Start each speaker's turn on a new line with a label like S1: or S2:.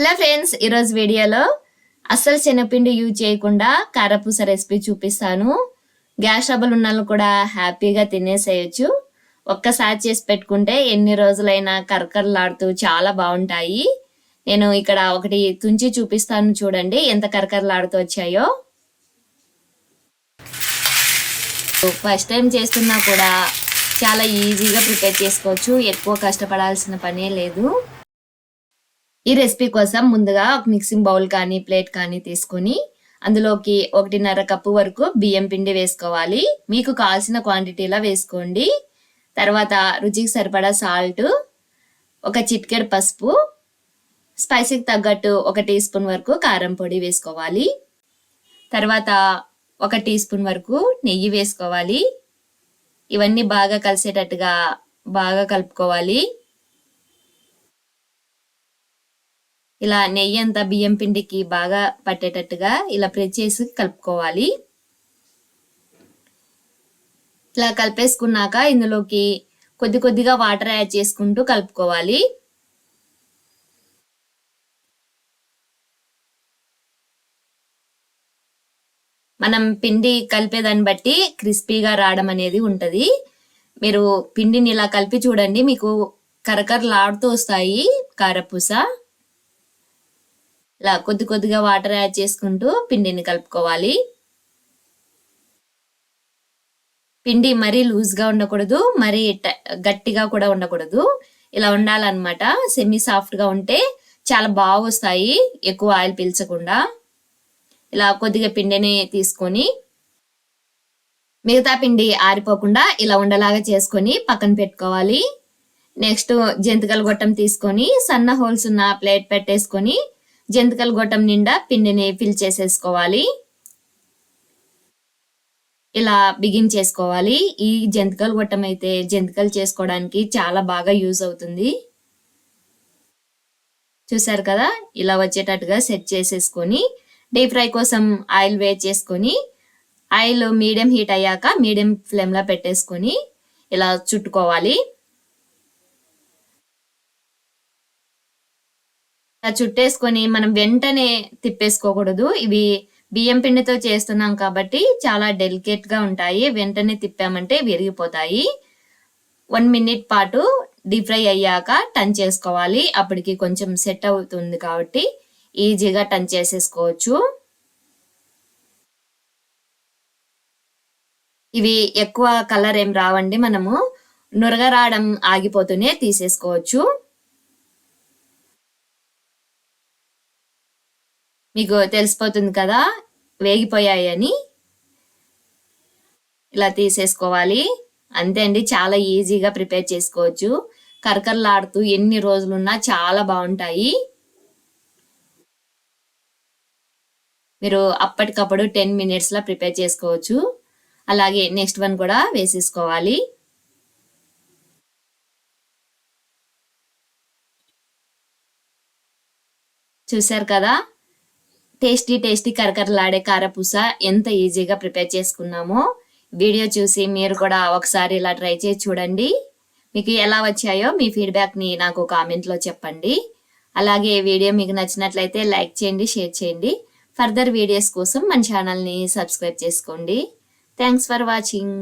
S1: Hello friends ఈరోజు వీడియోలో అస్సలు శనగపిండి యూజ్ చేయకుండా కారపూస రెసిపీ చూపిస్తాను. గ్యాస్ ట్రబుల్ ఉన్న వాళ్ళు కూడా హ్యాపీగా తినేసేయచ్చు. ఒక్కసారి చేసి పెట్టుకుంటే ఎన్ని రోజులైనా కరకరలాడుతూ చాలా బాగుంటాయి. నేను ఇక్కడ ఒకటి తుంచి చూపిస్తాను చూడండి ఎంత కరకరలాడుతూ వచ్చాయో. ఫస్ట్ టైం చేస్తున్నా కూడా చాలా ఈజీగా ప్రిపేర్ చేసుకోవచ్చు. ఎక్కువ కష్టపడాల్సిన పనే లేదు. ఈ రెసిపీ కోసం ముందుగా ఒక మిక్సింగ్ బౌల్ కానీ ప్లేట్ కానీ తీసుకొని అందులోకి ఒకటిన్నర కప్పు వరకు బియ్యం పిండి వేసుకోవాలి. మీకు కావాల్సిన క్వాంటిటీలో వేసుకోండి. తర్వాత రుచికి సరిపడా సాల్ట్ ఒక చిట్కెడ్ పసుపు స్పైసీకి తగ్గట్టు ఒక టీ స్పూన్ వరకు కారం పొడి వేసుకోవాలి. తర్వాత ఒక టీ స్పూన్ వరకు నెయ్యి వేసుకోవాలి. ఇవన్నీ బాగా కలిసేటట్టుగా బాగా కలుపుకోవాలి. ఇలా నెయ్యి అంతా బియ్యం పిండికి బాగా పట్టేటట్టుగా ఇలా ప్రెస్ చేసి కలుపుకోవాలి. ఇలా కలిపేసుకున్నాక ఇందులోకి కొద్ది కొద్దిగా వాటర్ యాడ్ చేసుకుంటూ కలుపుకోవాలి. మనం పిండి కలిపేదాన్ని బట్టి క్రిస్పీగా రావడం అనేది ఉంటుంది. మీరు పిండిని ఇలా కలిపి చూడండి మీకు కరకరలాడుతూ వస్తాయి కారపూస. ఇలా కొద్ది కొద్దిగా వాటర్ యాడ్ చేసుకుంటూ పిండిని కలుపుకోవాలి. పిండి మరీ లూజ్గా ఉండకూడదు మరీ గట్టిగా కూడా ఉండకూడదు. ఇలా ఉండాలన్నమాట. సెమీ సాఫ్ట్గా ఉంటే చాలా బాగా వస్తాయి ఎక్కువ ఆయిల్ పీల్చకుండా. ఇలా కొద్దిగా పిండిని తీసుకొని మిగతా పిండి ఆరిపోకుండా ఇలా ఉండలాగా చేసుకొని పక్కన పెట్టుకోవాలి. నెక్స్ట్ జంతికల గొట్టం తీసుకొని సన్న హోల్స్ ఉన్న ప్లేట్ పెట్టేసుకొని జంతికల గొట్టం నిండా పిండిని ఫిల్ చేసేసుకోవాలి. ఇలా బిగిన్ చేసుకోవాలి. ఈ జంతికల గొట్టం అయితే జంతికలు చేసుకోవడానికి చాలా బాగా యూజ్ అవుతుంది. చూసారు కదా? ఇలా వచ్చేటట్టుగా సెట్ చేసేసుకొని డీప్ ఫ్రై కోసం ఆయిల్ వేడి చేసుకొని ఆయిల్ మీడియం హీట్ అయ్యాక మీడియం ఫ్లేమ్లో పెట్టేసుకొని ఇలా చుట్టుకోవాలి. చుట్టేసుకొని మనం వెంటనే తిప్పేసుకోకూడదు. ఇవి బియ్యం పిండితో చేస్తున్నాం కాబట్టి చాలా డెలికేట్గా ఉంటాయి. వెంటనే తిప్పామంటే విరిగిపోతాయి. వన్ మినిట్ పాటు డీప్ ఫ్రై అయ్యాక టన్ చేసుకోవాలి. అప్పటికి కొంచెం సెట్ అవుతుంది కాబట్టి ఈజీగా టన్ చేసేసుకోవచ్చు. ఇవి ఎక్కువ కలర్ ఏం రావండి మనము. నురగ రావడం ఆగిపోతూనే తీసేసుకోవచ్చు. మీకు తెలిసిపోతుంది కదా వేగిపోయాయి అని ఇలా తీసేసుకోవాలి. అంతే అండి చాలా ఈజీగా ప్రిపేర్ చేసుకోవచ్చు. కరకరలాడుతూ ఎన్ని రోజులున్నా చాలా బాగుంటాయి. మీరు అప్పటికప్పుడు టెన్ మినిట్స్లో ప్రిపేర్ చేసుకోవచ్చు. అలాగే నెక్స్ట్ వన్ కూడా వేసేసుకోవాలి. చూసారు కదా? టేస్టీ టేస్టీ కరకరలాడే కారపూస ఎంత ఈజీగా ప్రిపేర్ చేసుకున్నామో వీడియో చూసి మీరు కూడా ఒకసారి ఇలా ట్రై చేసి చూడండి. మీకు ఎలా వచ్చాయో మీ ఫీడ్బ్యాక్ని నాకు కామెంట్లో చెప్పండి. అలాగే వీడియో మీకు నచ్చినట్లయితే లైక్ చేయండి షేర్ చేయండి. ఫర్దర్ వీడియోస్ కోసం మన ఛానల్ని సబ్స్క్రైబ్ చేసుకోండి. Thanks for watching